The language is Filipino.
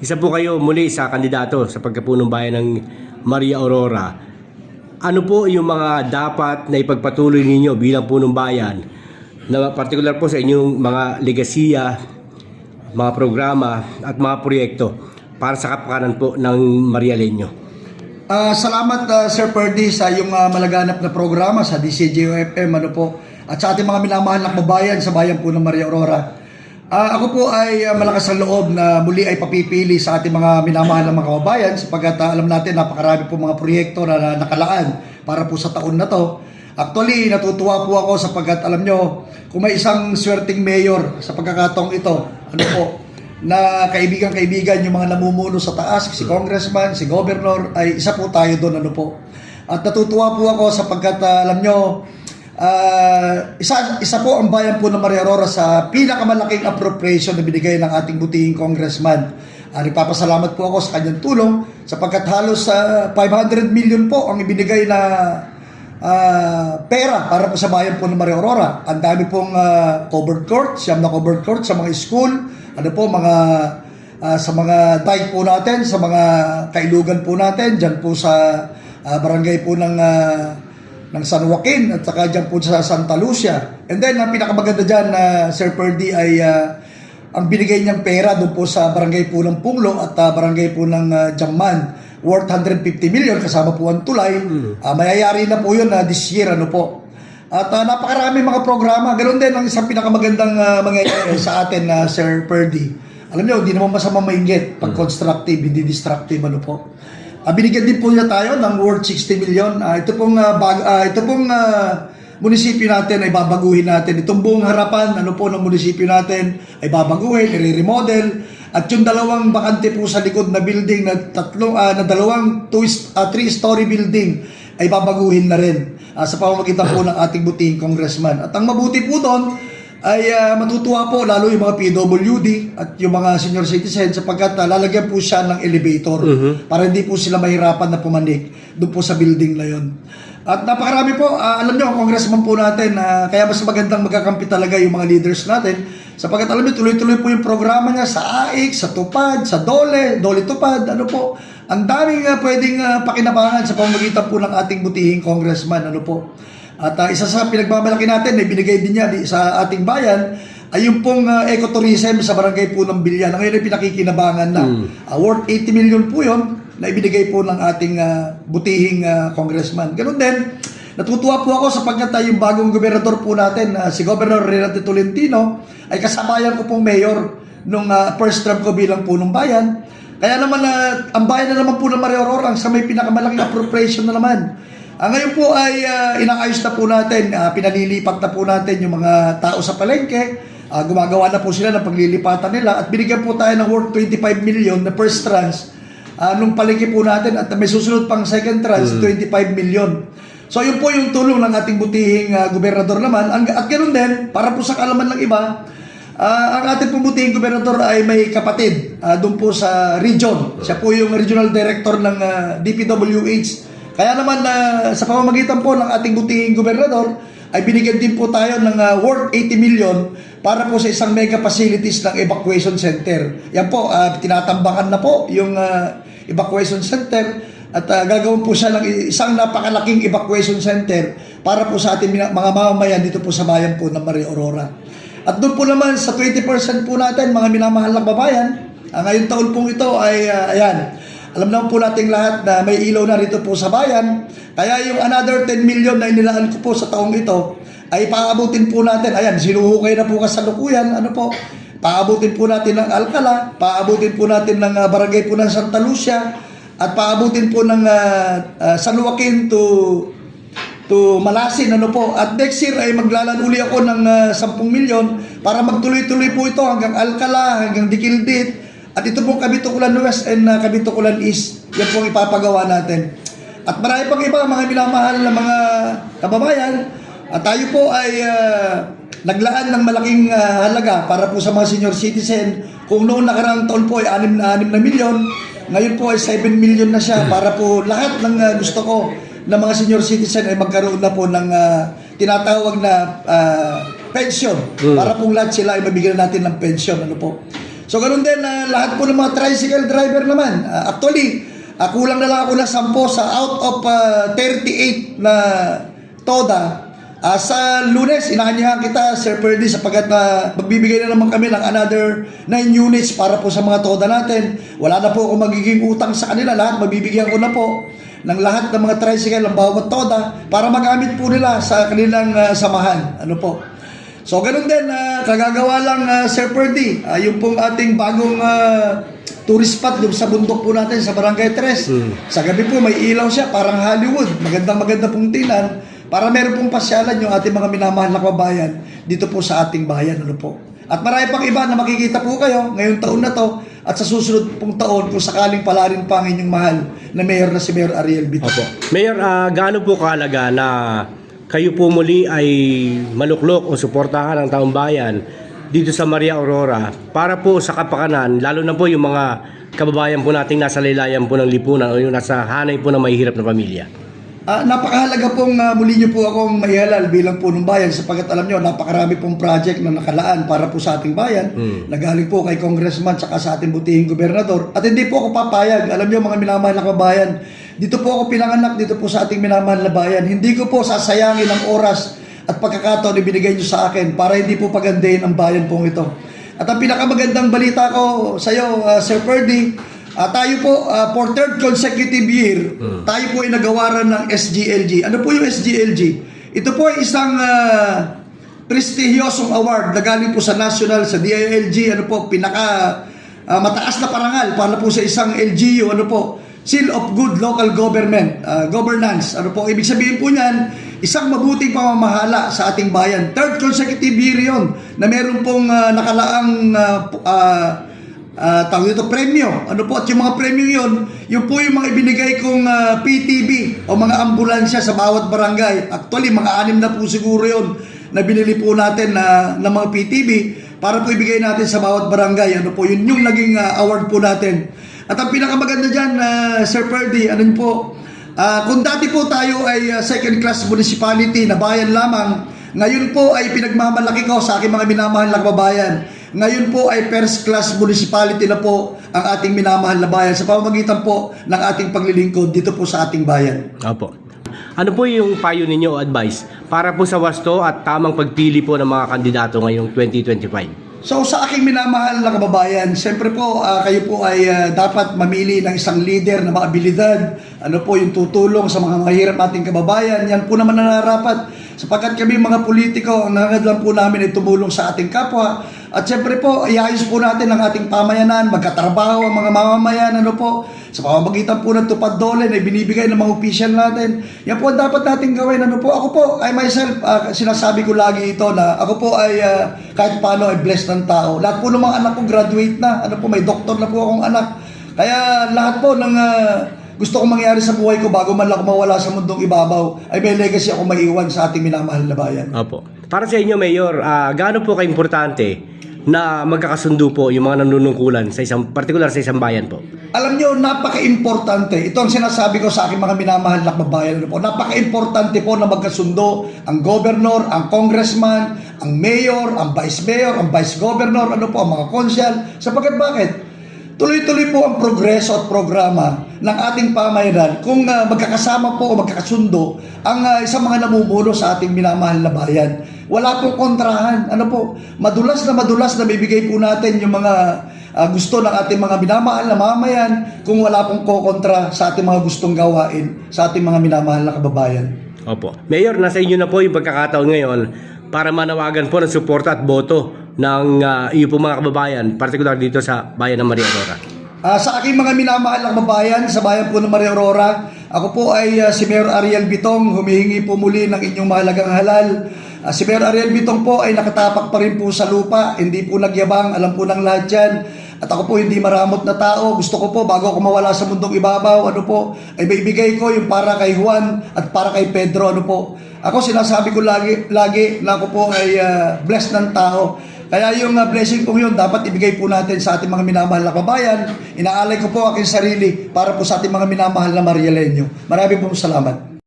Isa po kayo muli sa kandidato sa pagkapunong bayan ng Maria Aurora. Ano po yung mga dapat na ipagpatuloy ninyo bilang punong bayan na particular po sa inyong mga legasiya, mga programa at mga proyekto para sa kapakanan po ng Maria Leño? Ah, salamat ah, Sir Perdy sa iyong ah, malaganap na programa sa DCJOFM ano po at sa ating mga minamahal na kababayan sa bayan po ng Maria Aurora. Ah, ako po ay ah, malakas ang loob na muli ay papipili sa ating mga minamahal na mga kababayan sapagkat ah, alam natin napakarami po mga proyekto na, na nakalaan para po sa taon na to. Actually, natutuwa po ako sapagkat alam nyo, kung may isang swerting mayor sa pagkakataong ito, ano po, na kaibigan-kaibigan yung mga namumuno sa taas, si congressman, si governor, ay isa po tayo doon, ano po. At natutuwa po ako sapagkat ah, alam nyo, ah, isa, isa po ang bayan po ng Maria Aurora sa pinakamalaking appropriation na binigay ng ating butihing congressman. Uh, nagpapasalamat po ako sa kanyang tulong sapagkat halos sa 500 million po ang ibinigay na ah, pera para po sa bayan po ng Maria Aurora. Ang dami pong ah, covered court, siyam na covered court sa mga school, ano po, mga ah, sa mga dike po natin, sa mga kailugan po natin, dyan po sa ah, barangay po ng ah, ng San Joaquin at saka dyan po sa Santa Lucia. And then, ang pinakamaganda dyan na Sir Perdy ay ah, ang binigay niyang pera doon po sa barangay po ng Punglo at ah, barangay po ng uh, Jamman worth 150 million kasama po ang tulay. Ah, mayayari na po yun na this year ano po. At ah, napakarami mga programa. Ganoon din ang isang pinakamagandang uh, mangyayari sa atin na Sir Perdy. Alam niyo, hindi naman masama mainggit pag constructive, hindi destructive ano po. Ah, binigyan din po niya tayo ng worth 60 million. Ah, ito pong ah, bag, ah, ito pong ah, munisipyo natin ay babaguhin natin. Itong buong harapan ano po ng munisipyo natin ay babaguhin, i-remodel. At yung dalawang bakante po sa likod na building na tatlong ah, na dalawang two ah, three story building ay babaguhin na rin ah, sa pamamagitan po ng ating butihing congressman. At ang mabuti po doon ay ah, matutuwa po lalo yung mga PWD at yung mga senior citizen sapagkat ah, lalagyan po siya ng elevator para hindi po sila mahirapan na pumanik doon po sa building na yon. At napakarami po, ah, alam niyo, ang congressman po natin, ah, kaya mas magandang magkakampi talaga yung mga leaders natin sapagkat alam niyo, tuloy-tuloy po yung programa niya sa AIC, sa TUPAD, sa DOLE, DOLE TUPAD, ano po, ang daming ah, pwedeng ah, pakinabangan sa pamamagitan po ng ating butihing congressman, ano po. At ah, isa sa pinagmamalaki natin, na binigay din niya di, sa ating bayan, ay yung pong uh, ecotourism sa barangay po ng Bilyan. Ngayon ay pinakikinabangan na. Ah, worth 80 million po yun na ibinigay po ng ating ah, butihing ah, congressman. Ganun din, natutuwa po ako sapagkat uh, yung bagong gobernador po natin, ah, si Governor Renate Tolentino, ay kasabayan ko pong mayor nung ah, first term ko bilang punong bayan. Kaya naman, ah, ang bayan na naman po ng Maria Aurora, ang sa may pinakamalaking appropriation na naman. Ah, ngayon po ay ah, inaayos na po natin, ah, pinalilipat na po natin yung mga tao sa palengke. Ah, gumagawa na po sila ng paglilipatan nila at binigyan po tayo ng worth 25 million na first tranche ah, nung palengke po natin at may susunod pang second tranche 25 million. So yun po yung tulong ng ating butihing ah, gobernador naman. Ang, at ganoon din, para po sa kalaman ng iba, Ah, ang ating pumutihing gobernador ay may kapatid ah, doon po sa region. Siya po yung regional director ng ah, DPWH. Kaya naman na sa pamamagitan po ng ating butihing gobernador ay binigyan din po tayo ng ah, worth 80 million para po sa isang mega facilities ng evacuation center. Yan po, ah, tinatambakan na po yung ah, evacuation center at ah, gagawin po siya ng isang napakalaking evacuation center para po sa ating mga mamamayan dito po sa bayan po ng Maria Aurora. At doon po naman sa 20% po natin, mga minamahal na babayan, ang ngayong taon pong ito ay, ah, ayan, alam naman po nating lahat na may ilaw na rito po sa bayan. Kaya yung another 10 million na inilaan ko po sa taong ito, ay paabutin po natin, ayan, sinuhukay na po kasalukuyan, ano po, paabutin po natin ng Alcala, paabutin po natin ng ah, barangay po ng Santa Lucia, at paabutin po ng ah, ah, San Joaquin to to Malasin. Ano po? At next year ay maglalan uli ako ng ah, 10 milyon para magtuloy-tuloy po ito hanggang Alcala hanggang Dikildit at ito pong Kabitukulan West and uh, Kabitukulan East yan pong ipapagawa natin. At marami pang iba mga minamahal na mga kababayan. At tayo po ay ah, naglaan ng malaking ah, halaga para po sa mga senior citizen. Kung noong nakaraang taon po ay 6 na 6 na milyon ngayon po ay 7 million na siya para po lahat ng ah, gusto ko na mga senior citizen ay magkaroon na po ng ah, tinatawag na ah, pension. Para pong lahat sila ay mabigyan natin ng pension. Ano po. So ganun din, ah, lahat po ng mga tricycle driver naman. Ah, actually, ah, kulang na lang ako na 10 sa out of ah, 38 na TODA. Ah, sa lunes, inaanyahan kita, Sir Perdy, sapagkat na magbibigay na naman kami ng another 9 units para po sa mga TODA natin. Wala na po ako magiging utang sa kanila. Lahat, mabibigyan ko na po ng lahat ng mga tricycle ng bawat TODA para magamit po nila sa kanilang ah, samahan. Ano po? So, ganun din, ah, kagagawa lang, ah, Sir Perdy, ah, yung pong ating bagong ah, tourist spot doon sa bundok po natin sa Barangay 3. Sa gabi po, may ilaw siya, parang Hollywood. Magandang maganda pong tinan para meron pong pasyalan yung ating mga minamahal na kababayan dito po sa ating bayan. Ano po? At marami pang iba na makikita po kayo ngayong taon na to at sa susunod pong taon kung sakaling pala rin pa ang inyong mahal na mayor na si Mayor Ariel Bito. Opo. Mayor, ah, gaano po kahalaga na kayo po muli ay maluklok o suportahan ang taong bayan dito sa Maria Aurora para po sa kapakanan, lalo na po yung mga kababayan po nating nasa laylayan po ng lipunan o yung nasa hanay po ng mahihirap na pamilya. Ah, napakahalaga pong ah, muli niyo po akong maihalal bilang punong bayan sapagkat alam niyo napakarami pong project na nakalaan para po sa ating bayan Hmm. na galing po kay congressman tsaka sa ating butihing gobernador at hindi po ako papayag alam niyo mga minamahal na kababayan dito po ako pinanganak dito po sa ating minamahal na bayan. Hindi ko po sasayangin ang oras at pagkakataon na binigay niyo sa akin para hindi po pagandahin ang bayan pong ito. At ang pinakamagandang balita ko sa iyo ah, Sir Perdy Ah, tayo po, ah, for third consecutive year, tayo po ay nagawaran ng SGLG. Ano po yung SGLG? Ito po ay isang ah, prestigyosong award na galing po sa national, sa DILG, ano po, pinaka ah, mataas na parangal para po sa isang LGU, ano po, Seal of Good Local Government, ah, Governance. Ano po, ibig sabihin po niyan, isang mabuting pamamahala sa ating bayan. Third consecutive year yon na meron pong ah, nakalaang pu- ah, Ah, tawag dito premyo. Ano po? At yung mga premyo yon, yung po yung mga ibinigay kong ah, PTB o mga ambulansya sa bawat barangay. Actually, mga anim na po siguro yon na binili po natin na, ng mga PTB para po ibigay natin sa bawat barangay. Ano po, yun yung naging ah, award po natin. At ang pinakamaganda dyan, ah, Sir Perdy, ano po, Ah, kung dati po tayo ay ah, second class municipality na bayan lamang, ngayon po ay pinagmamalaki ko sa aking mga minamahal na kababayan. Ngayon po ay first class municipality na po ang ating minamahal na bayan sa pamamagitan po ng ating paglilingkod dito po sa ating bayan. Opo. Ano po yung payo ninyo advice para po sa wasto at tamang pagpili po ng mga kandidato ngayong 2025? So sa aking minamahal na kababayan, siyempre po ah, kayo po ay ah, dapat mamili ng isang leader na maabilidad. Ano po yung tutulong sa mga mahirap ating kababayan. Yan po naman na nararapat. Sapagkat kami mga politiko, ang lang po namin ay tumulong sa ating kapwa. At siyempre po, iayos po natin ang ating pamayanan, magkatrabaho ang mga mamamayan, ano po, sa pamamagitan po ng tupad dole na binibigay ng mga opisyal natin. Yan po ang dapat natin gawin. Ano po, ako po, I myself, ah, sinasabi ko lagi ito na ako po ay ah, kahit paano ay blessed ng tao. Lahat po ng mga anak ko graduate na. Ano po, may doktor na po akong anak. Kaya lahat po ng ah, gusto kong mangyari sa buhay ko bago man lang ako mawala sa mundong ibabaw ay may legacy ako maiwan sa ating minamahal na bayan. Opo. Para sa inyo, Mayor, ah, gaano po kaimportante na magkakasundo po yung mga nanunungkulan sa isang, particular sa isang bayan po? Alam nyo, napaka-importante. Ito ang sinasabi ko sa aking mga minamahal na kababayan. Po, napaka-importante po na magkasundo ang governor, ang congressman, ang mayor, ang vice mayor, ang vice governor, ano po, ang mga konsyal. Sapagkat bakit? Tuloy-tuloy po ang progreso at programa ng ating pamayanan kung ah, magkakasama po o magkakasundo ang ah, isang mga namumuno sa ating minamahal na bayan. Wala pong kontrahan. Ano po, madulas na madulas na bibigay po natin yung mga ah, gusto ng ating mga minamahal na mamayan kung wala pong kokontra sa ating mga gustong gawain sa ating mga minamahal na kababayan. Opo. Mayor, nasa inyo na po yung pagkakataon ngayon para manawagan po ng suporta at boto ng uh, iyo po mga kababayan, particular dito sa bayan ng Maria Aurora. Ah, sa aking mga minamahal na kababayan sa bayan po ng Maria Aurora, ako po ay ah, si Mayor Ariel Bitong, humihingi po muli ng inyong mahalagang halal. Ah, si Mayor Ariel Bitong po ay nakatapak pa rin po sa lupa, hindi po nagyabang, alam po ng lahat yan. At ako po hindi maramot na tao, gusto ko po bago ako mawala sa mundong ibabaw, ano po, ay maibigay ko yung para kay Juan at para kay Pedro, ano po. Ako sinasabi ko lagi, lagi na ako po ay ah, blessed ng tao. Kaya yung uh, blessing po yun, dapat ibigay po natin sa ating mga minamahal na kabayan. Inaalay ko po aking sarili para po sa ating mga minamahal na Marialenyo. Marami pong salamat.